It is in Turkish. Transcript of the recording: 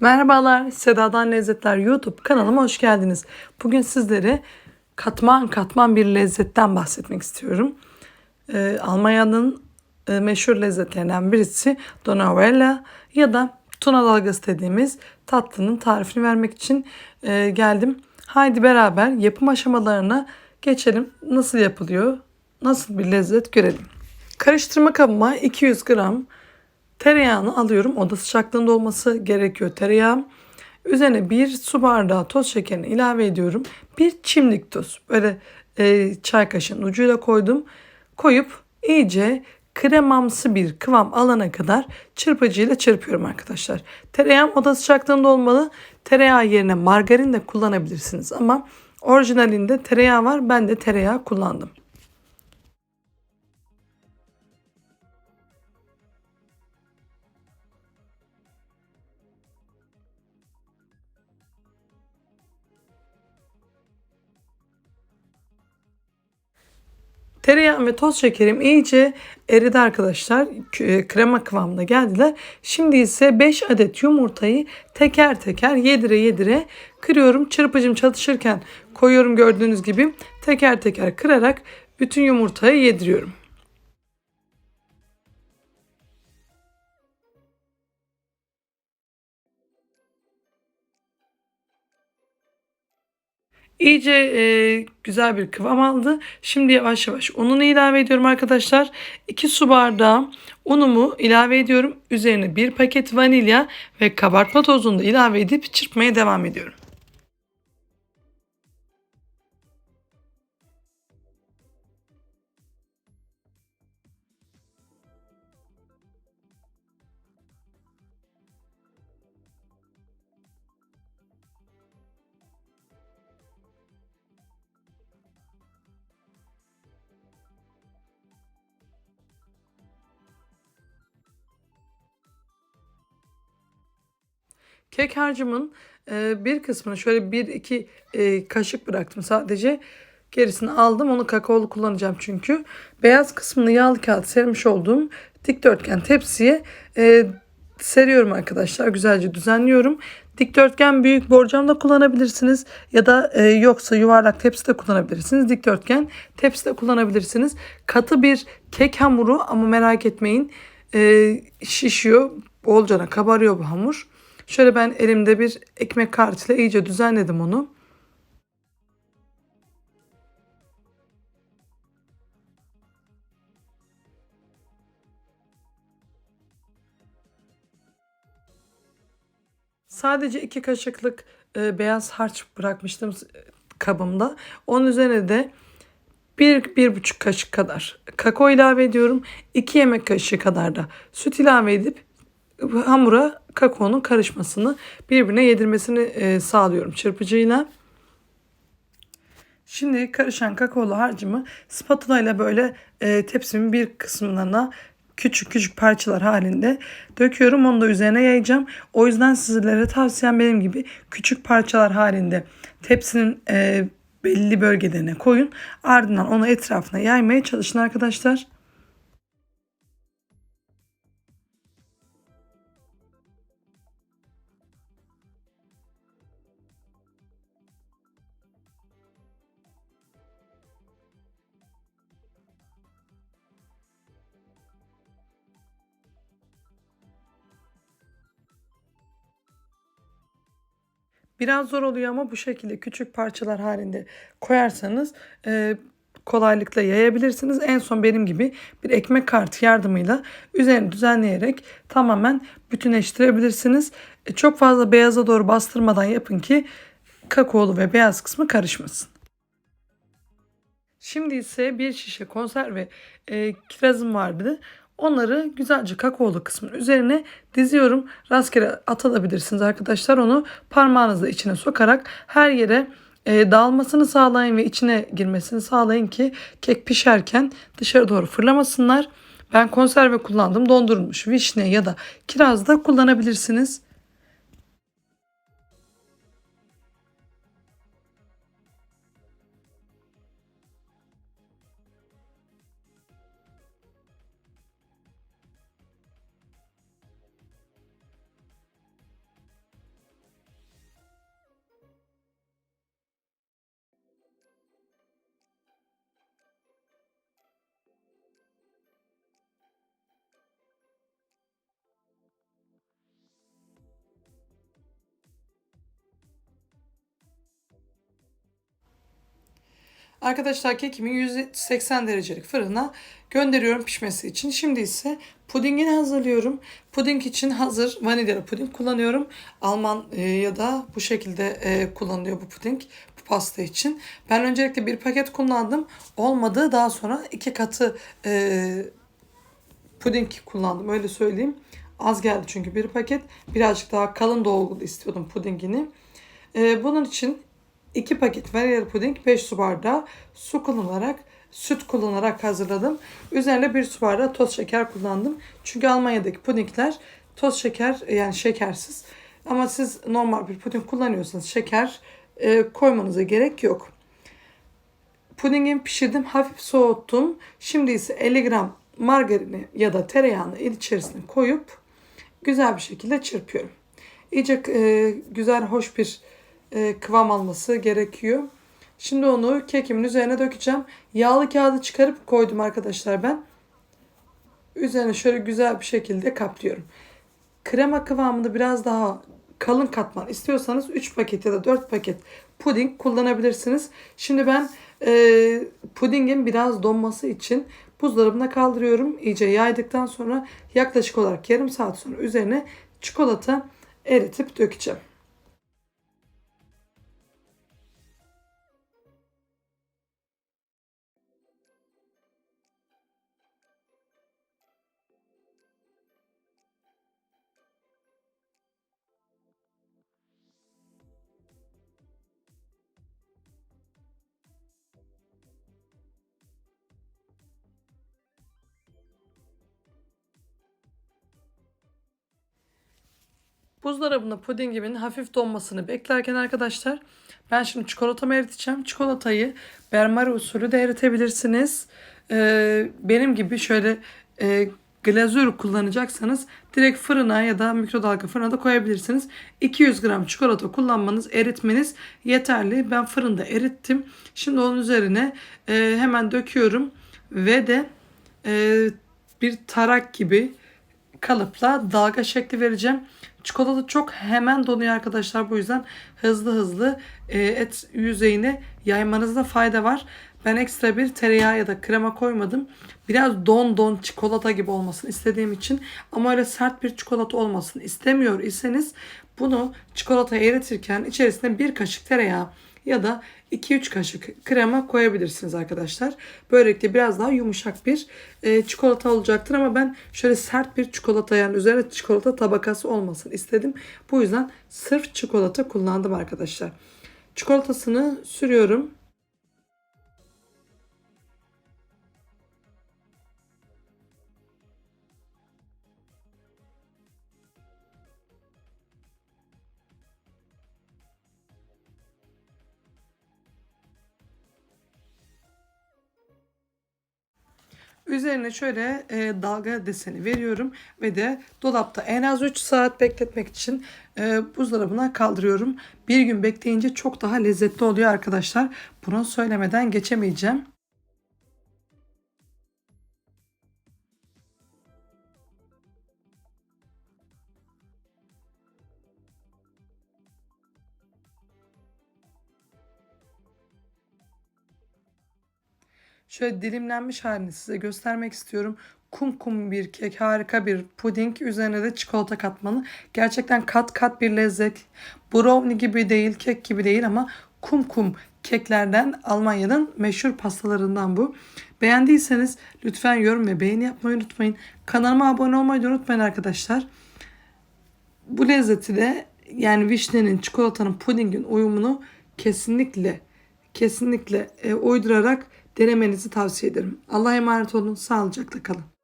Merhabalar, Seda'dan Lezzetler YouTube kanalıma hoş geldiniz. Bugün sizlere katman katman bir lezzetten bahsetmek istiyorum. Ee, Almanya'nın e, meşhur lezzetlerinden birisi Donauwelle ya da Tuna dalgası dediğimiz tatlının tarifini vermek için e, geldim. Haydi beraber yapım aşamalarına geçelim. Nasıl yapılıyor, nasıl bir lezzet görelim. Karıştırma kabıma 200 gram Tereyağını alıyorum. Oda sıcaklığında olması gerekiyor tereyağı. Üzerine bir su bardağı toz şekerini ilave ediyorum. Bir çimdik tuz. Böyle e, çay kaşığının ucuyla koydum. Koyup iyice kremamsı bir kıvam alana kadar çırpıcıyla çırpıyorum arkadaşlar. Tereyağım oda sıcaklığında olmalı. Tereyağı yerine margarin de kullanabilirsiniz ama orijinalinde tereyağı var. Ben de tereyağı kullandım. Tereyağım ve toz şekerim iyice eridi arkadaşlar. K- Krema kıvamına geldiler. Şimdi ise 5 adet yumurtayı teker teker yedire yedire kırıyorum. Çırpıcım çalışırken koyuyorum gördüğünüz gibi. Teker teker kırarak bütün yumurtayı yediriyorum. İyice e, güzel bir kıvam aldı. Şimdi yavaş yavaş ununu ilave ediyorum arkadaşlar. 2 su bardağı unumu ilave ediyorum. Üzerine bir paket vanilya ve kabartma tozunu da ilave edip çırpmaya devam ediyorum. Kek harcımın e, bir kısmını şöyle bir iki e, kaşık bıraktım sadece. Gerisini aldım. Onu kakaolu kullanacağım çünkü. Beyaz kısmını yağlı kağıt sermiş olduğum dikdörtgen tepsiye e, seriyorum arkadaşlar. Güzelce düzenliyorum. Dikdörtgen büyük borcam da kullanabilirsiniz. Ya da e, yoksa yuvarlak tepsi de kullanabilirsiniz. Dikdörtgen tepsi de kullanabilirsiniz. Katı bir kek hamuru ama merak etmeyin e, şişiyor. Bolcana kabarıyor bu hamur. Şöyle ben elimde bir ekmek kartıyla iyice düzenledim onu. Sadece iki kaşıklık e, beyaz harç bırakmıştım e, kabımda. Onun üzerine de bir, bir buçuk kaşık kadar kakao ilave ediyorum. 2 yemek kaşığı kadar da süt ilave edip hamura kakaonun karışmasını birbirine yedirmesini e, sağlıyorum çırpıcıyla. Şimdi karışan kakaolu harcımı spatula ile böyle e, tepsimin bir kısmına küçük küçük parçalar halinde döküyorum. Onu da üzerine yayacağım. O yüzden sizlere tavsiyem benim gibi küçük parçalar halinde tepsinin e, belli bölgelerine koyun. Ardından onu etrafına yaymaya çalışın arkadaşlar. Biraz zor oluyor ama bu şekilde küçük parçalar halinde koyarsanız e, kolaylıkla yayabilirsiniz. En son benim gibi bir ekmek kartı yardımıyla üzerini düzenleyerek tamamen bütünleştirebilirsiniz. E, çok fazla beyaza doğru bastırmadan yapın ki kakaolu ve beyaz kısmı karışmasın. Şimdi ise bir şişe konserve e, kirazım vardı. Onları güzelce kakaolu kısmın üzerine diziyorum. Rastgele atabilirsiniz arkadaşlar. Onu parmağınızla içine sokarak her yere e, dağılmasını sağlayın ve içine girmesini sağlayın ki kek pişerken dışarı doğru fırlamasınlar. Ben konserve kullandım. Dondurulmuş vişne ya da kiraz da kullanabilirsiniz. Arkadaşlar kekimi 180 derecelik fırına gönderiyorum pişmesi için. Şimdi ise pudingini hazırlıyorum. Puding için hazır vanilyalı puding kullanıyorum. Alman e, ya da bu şekilde e, kullanılıyor bu puding bu pasta için. Ben öncelikle bir paket kullandım. Olmadı daha sonra iki katı e, puding kullandım öyle söyleyeyim. Az geldi çünkü bir paket. Birazcık daha kalın dolgulu istiyordum pudingini. E, bunun için 2 paket vanilyalı puding 5 su bardağı su kullanarak süt kullanarak hazırladım. Üzerine 1 su bardağı toz şeker kullandım. Çünkü Almanya'daki pudingler toz şeker yani şekersiz. Ama siz normal bir puding kullanıyorsanız şeker e, koymanıza gerek yok. Pudingimi pişirdim, hafif soğuttum. Şimdi ise 50 gram margarini ya da tereyağını içerisine koyup güzel bir şekilde çırpıyorum. İyice e, güzel, hoş bir e, kıvam alması gerekiyor. Şimdi onu kekimin üzerine dökeceğim. Yağlı kağıdı çıkarıp koydum arkadaşlar ben. Üzerine şöyle güzel bir şekilde kaplıyorum. Krema kıvamını biraz daha kalın katman istiyorsanız 3 paket ya da 4 paket puding kullanabilirsiniz. Şimdi ben e, pudingin biraz donması için buzdolabına kaldırıyorum. İyice yaydıktan sonra yaklaşık olarak yarım saat sonra üzerine çikolata eritip dökeceğim. Buzdolabında pudingimin hafif donmasını beklerken arkadaşlar ben şimdi çikolatamı eriteceğim. Çikolatayı benmari usulü de eritebilirsiniz. Ee, benim gibi şöyle e, glazür kullanacaksanız direkt fırına ya da mikrodalga fırına da koyabilirsiniz. 200 gram çikolata kullanmanız, eritmeniz yeterli. Ben fırında erittim. Şimdi onun üzerine e, hemen döküyorum ve de e, bir tarak gibi kalıpla dalga şekli vereceğim. Çikolata çok hemen donuyor arkadaşlar. Bu yüzden hızlı hızlı e, et yüzeyine yaymanızda fayda var. Ben ekstra bir tereyağı ya da krema koymadım. Biraz don don çikolata gibi olmasını istediğim için ama öyle sert bir çikolata olmasını istemiyor iseniz bunu çikolatayı eritirken içerisine bir kaşık tereyağı ya da 2-3 kaşık krema koyabilirsiniz arkadaşlar. Böylelikle biraz daha yumuşak bir e, çikolata olacaktır ama ben şöyle sert bir çikolata yani üzerine çikolata tabakası olmasın istedim. Bu yüzden sırf çikolata kullandım arkadaşlar. Çikolatasını sürüyorum. Üzerine şöyle e, dalga deseni veriyorum ve de dolapta en az 3 saat bekletmek için e, buzdolabına kaldırıyorum. Bir gün bekleyince çok daha lezzetli oluyor arkadaşlar. Bunu söylemeden geçemeyeceğim. Şöyle dilimlenmiş halini size göstermek istiyorum. Kum kum bir kek, harika bir puding. Üzerine de çikolata katmanı. Gerçekten kat kat bir lezzet. Brownie gibi değil, kek gibi değil ama kum kum keklerden Almanya'nın meşhur pastalarından bu. Beğendiyseniz lütfen yorum ve beğeni yapmayı unutmayın. Kanalıma abone olmayı da unutmayın arkadaşlar. Bu lezzeti de yani vişnenin, çikolatanın, pudingin uyumunu kesinlikle kesinlikle e, uydurarak denemenizi tavsiye ederim. Allah'a emanet olun. Sağlıcakla kalın.